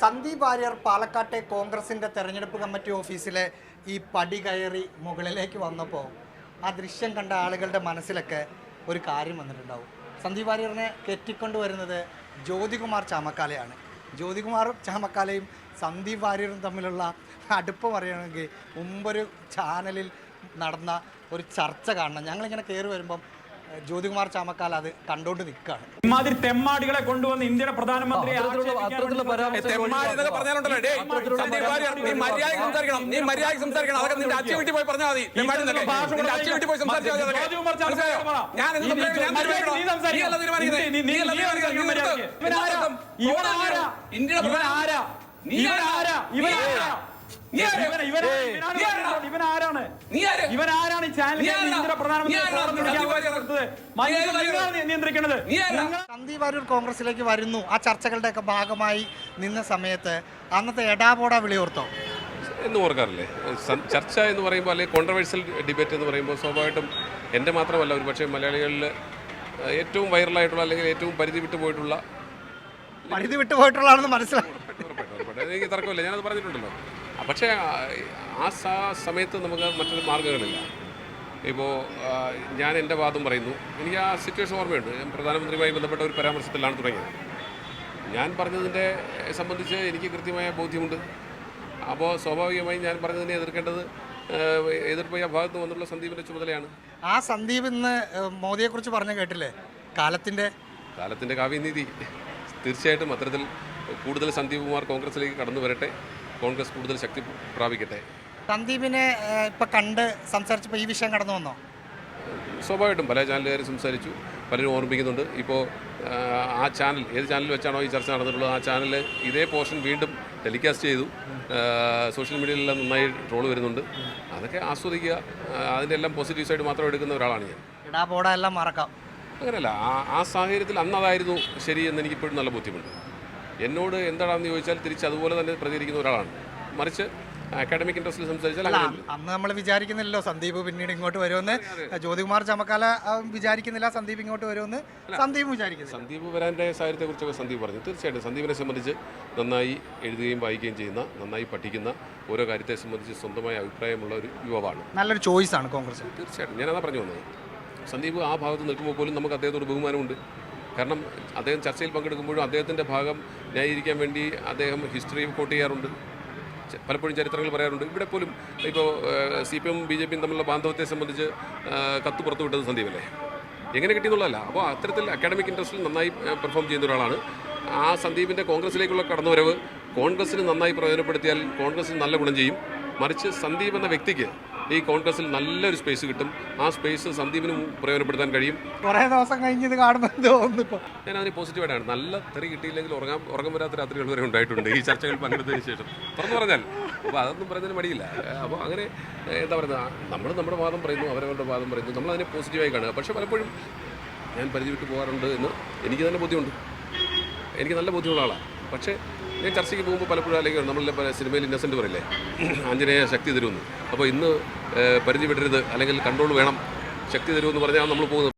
സന്ദീപ് വാര്യർ പാലക്കാട്ടെ കോൺഗ്രസിന്റെ തെരഞ്ഞെടുപ്പ് കമ്മിറ്റി ഓഫീസിലെ ഈ പടി കയറി മുകളിലേക്ക് വന്നപ്പോൾ ആ ദൃശ്യം കണ്ട ആളുകളുടെ മനസ്സിലൊക്കെ ഒരു കാര്യം വന്നിട്ടുണ്ടാവും. സന്ദീപ് വാര്യറിനെ കെട്ടിക്കൊണ്ട് വരുന്നത് ജ്യോതികുമാർ ചാമക്കാലയാണ്. ജ്യോതികുമാറും ചാമക്കാലയും സന്ദീപ് വാര്യറും തമ്മിലുള്ള അടുപ്പം പറയുകയാണെങ്കിൽ മുമ്പൊരു ചാനലിൽ നടന്ന ഒരു ചർച്ച കാണണം. ഞങ്ങളിങ്ങനെ കയറി വരുമ്പം ജ്യോതികുമാർ ചാമക്കാൽ അത് കണ്ടോണ്ട് നിൽക്കുകയാണ് ഇമാതിരി തെമ്മാടികളെ കൊണ്ടുവന്ന് ഇന്ത്യയുടെ പ്രധാനമന്ത്രി? ഇന്ത്യയുടെ നിങ്ങളാണ് നിയന്ത്രിക്കുന്നത്. സന്ദീപ് വാര്യർ കോൺഗ്രസിലേക്ക് വരുന്നു. ആ ചർച്ചകളുടെ ഒക്കെ ഭാഗമായി നിന്ന സമയത്ത് അന്നത്തെ എടാപോട വിളിയോർത്തോ? എന്ന് ഓർക്കാറില്ലേ? ചർച്ച എന്ന് പറയുമ്പോൾ അല്ലെങ്കിൽ കോൺട്രവേഴ്സ്യൽ ഡിബേറ്റ് എന്ന് പറയുമ്പോൾ സ്വാഭാവികമായിട്ടും എന്റെ മാത്രമല്ല ഒരു പക്ഷേ മലയാളികളിൽ ഏറ്റവും വൈറലായിട്ടുള്ള അല്ലെങ്കിൽ ഏറ്റവും പരിധി വിട്ടു പോയിട്ടുള്ള പരിധി വിട്ടു പോയിട്ടുള്ളതാണെന്ന് മനസ്സിലായി. അത് എനിക്ക് തർക്കമില്ല. ഞാനത് പറഞ്ഞിട്ടുണ്ടല്ലോ. പക്ഷേ ആ, സമയത്ത് നമുക്ക് മറ്റൊരു മാർഗങ്ങളില്ല. ഇപ്പോൾ ഞാൻ എന്റെ വാദം പറയുന്നു. എനിക്ക് ആ സിറ്റുവേഷൻ ഓർമ്മയുണ്ട്. ഞാൻ പ്രധാനമന്ത്രിയുമായി ബന്ധപ്പെട്ട ഒരു പരാമർശത്തിലാണ് തുടങ്ങിയത്. ഞാൻ പറഞ്ഞതിന്റെ സംബന്ധിച്ച് എനിക്ക് കൃത്യമായ ബോധ്യമുണ്ട്. അപ്പോൾ സ്വാഭാവികമായും ഞാൻ പറഞ്ഞതിനെ എതിർക്കേണ്ടത് എതിർപ്പ് ആ ഭാഗത്ത് വന്നുള്ള സന്ദീപിന്റെ ചുമതലയാണ്. ആ സന്ദീപ് ഇന്ന് മോദിയെക്കുറിച്ച് പറഞ്ഞ കേട്ടില്ലേ? കാലത്തിന്റെ കാലത്തിന്റെ കാവ്യനീതി. തീർച്ചയായിട്ടും അത്തരത്തിൽ കൂടുതൽ സന്ദീപ് കുമാർ കോൺഗ്രസിലേക്ക് കടന്നു വരട്ടെ. കോൺഗ്രസ് കൂടുതൽ ശക്തി പ്രാപിക്കട്ടെ? സന്ദീപിനെ ഇപ്പം കണ്ട് സംസാരിച്ചപ്പോൾ ഈ വിഷയം കടന്നു വന്നോ? സ്വാഭാവികമായിട്ടും പല ചാനലുകാരും സംസാരിച്ചു പലരും ഓർമ്മിപ്പിക്കുന്നുണ്ട് ഇപ്പോൾ ആ ചാനൽ ഏത് ചാനൽ വെച്ചാണോ ഈ ചർച്ച നടന്നിട്ടുള്ളത്? ആ ചാനൽ ഇതേ പോർഷൻ വീണ്ടും ടെലികാസ്റ്റ് ചെയ്തു. സോഷ്യൽ മീഡിയയിലെല്ലാം നന്നായി ട്രോൾ വരുന്നുണ്ട്. അതൊക്കെ ആസ്വദിക്കുക അതിന്റെ എല്ലാം പോസിറ്റീവ് സൈഡ് മാത്രം എടുക്കുന്ന ഒരാളാണ് ഞാൻ. എടാപോട എല്ലാം മറക്കാം. അങ്ങനെയല്ല ആ ആ സാഹചര്യത്തിൽ അന്നതായിരുന്നു ശരിയെന്ന് ശരി എന്ന് എനിക്കിപ്പോഴും നല്ല ബോധ്യമുണ്ട്. എന്നോട് എന്താണെന്ന് ചോദിച്ചാൽ തിരിച്ച് അതുപോലെ തന്നെ പ്രതികരിക്കുന്ന ഒരാളാണ്. മറിച്ച് അക്കാഡമിക് ഇൻട്രസ്റ്റിൽ സംസാരിച്ചാൽ അന്ന് നമ്മൾ വിചാരിക്കുന്നില്ലല്ലോ സന്ദീപ് പിന്നീട് ഇങ്ങോട്ട് വരുമെന്ന്. ജ്യോതികുമാർ ചമക്കാല വിചാരിക്കുന്നില്ല സന്ദീപ് ഇങ്ങോട്ട് വരുമെന്ന് സന്ദീപ് വിചാരിക്കുന്നു സന്ദീപ് വരാന്റെ സാഹചര്യത്തെക്കുറിച്ചൊക്കെ സന്ദീപ് പറഞ്ഞു. തീർച്ചയായിട്ടും സന്ദീപിനെ സംബന്ധിച്ച് നന്നായി എഴുതുകയും വായിക്കുകയും ചെയ്യുന്ന നന്നായി പഠിക്കുന്ന ഓരോ കാര്യത്തെ സംബന്ധിച്ച് സ്വന്തമായ അഭിപ്രായമുള്ള ഒരു യുവാവാണ്. നല്ലൊരു ചോയ്സ് ആണ് കോൺഗ്രസ് തീർച്ചയായിട്ടും. ഞാനതാ പറഞ്ഞു വന്നത്. സന്ദീപ് ആ ഭാഗത്ത് നിൽക്കുമ്പോൾ പോലും നമുക്ക് അദ്ദേഹത്തോട് ബഹുമാനമുണ്ട്. കാരണം അദ്ദേഹം ചർച്ചയിൽ പങ്കെടുക്കുമ്പോഴും അദ്ദേഹത്തിന്റെ ഭാഗം ന്യായീകരിക്കാൻ വേണ്ടി അദ്ദേഹം ഹിസ്റ്ററി കോട്ട് ചെയ്യാറുണ്ട്. പലപ്പോഴും ചരിത്രങ്ങൾ പറയാറുണ്ട്. ഇവിടെ പോലും ഇപ്പോൾ C P M B J പിയും തമ്മിലുള്ള ബാന്ധവത്തെ സംബന്ധിച്ച് കത്ത് പുറത്തു വിട്ടത് സന്ദീപല്ലേ? എങ്ങനെ കിട്ടിയെന്നുള്ളതല്ല. അപ്പോൾ അത്തരത്തിൽ അക്കാഡമിക് ഇൻട്രസ്റ്റിൽ നന്നായി പെർഫോം ചെയ്യുന്ന ഒരാളാണ്. ആ സന്ദീപിന്റെ കോൺഗ്രസിലേക്കുള്ള കടന്നുവരവ് കോൺഗ്രസ്സിന് നന്നായി പ്രയോജനപ്പെടുത്തിയാൽ കോൺഗ്രസ്സിന് നല്ല ഗുണം ചെയ്യും. മറിച്ച് സന്ദീപ് എന്ന വ്യക്തിക്ക് ഈ കോൺഗ്രസിൽ നല്ലൊരു സ്പേസ് കിട്ടും. ആ സ്പേസ് സന്ദീപിന് പ്രയോജനപ്പെടുത്താൻ കഴിയും. കുറേ ദിവസം കഴിഞ്ഞ് ഇത് കാണുമ്പോൾ തോന്നുന്നു ഞാൻ അതിന് പോസിറ്റീവായിട്ടാണ് നല്ല തെറി കിട്ടിയില്ലെങ്കിൽ ഉറങ്ങാൻ ഉറങ്ങാൻ വരാത്ത രാത്രികൾ വരെ ഉണ്ടായിട്ടുണ്ട് ഈ ചർച്ചകൾ പങ്കെടുത്തതിന് ശേഷം. തുറന്നു പറഞ്ഞാൽ. അപ്പോൾ അതൊന്നും പറയുന്നതിന് മടിയില്ല. അപ്പോൾ അങ്ങനെ എന്താ പറയുക നമ്മൾ നമ്മുടെ വാദം പറയുന്നു അവരവരുടെ വാദം പറയുന്നു. നമ്മൾ അതിനെ പോസിറ്റീവായി കാണുക. പക്ഷേ പലപ്പോഴും ഞാൻ പരിധി വിട്ട് പോകാറുണ്ട് എന്ന് എനിക്ക് തന്നെ ബോധ്യമുണ്ട്. എനിക്ക് നല്ല ബോധ്യമുള്ള ആളാണ് പക്ഷേ ഞാൻ ചർച്ചയ്ക്ക് പോകുമ്പോൾ പലപ്പോഴും അല്ലെങ്കിൽ നമ്മളുടെ പല സിനിമയിൽ ഇന്നസെന്റ് പറയില്ലേ? ആഞ്ജനേയ ശക്തി തരുമെന്ന്. അപ്പോൾ ഇന്ന് പരിധി വിടരുത് അല്ലെങ്കിൽ കൺട്രോൾ വേണം. ശക്തി തരുമെന്ന് പറഞ്ഞാൽ നമ്മൾ പോകുന്നത്.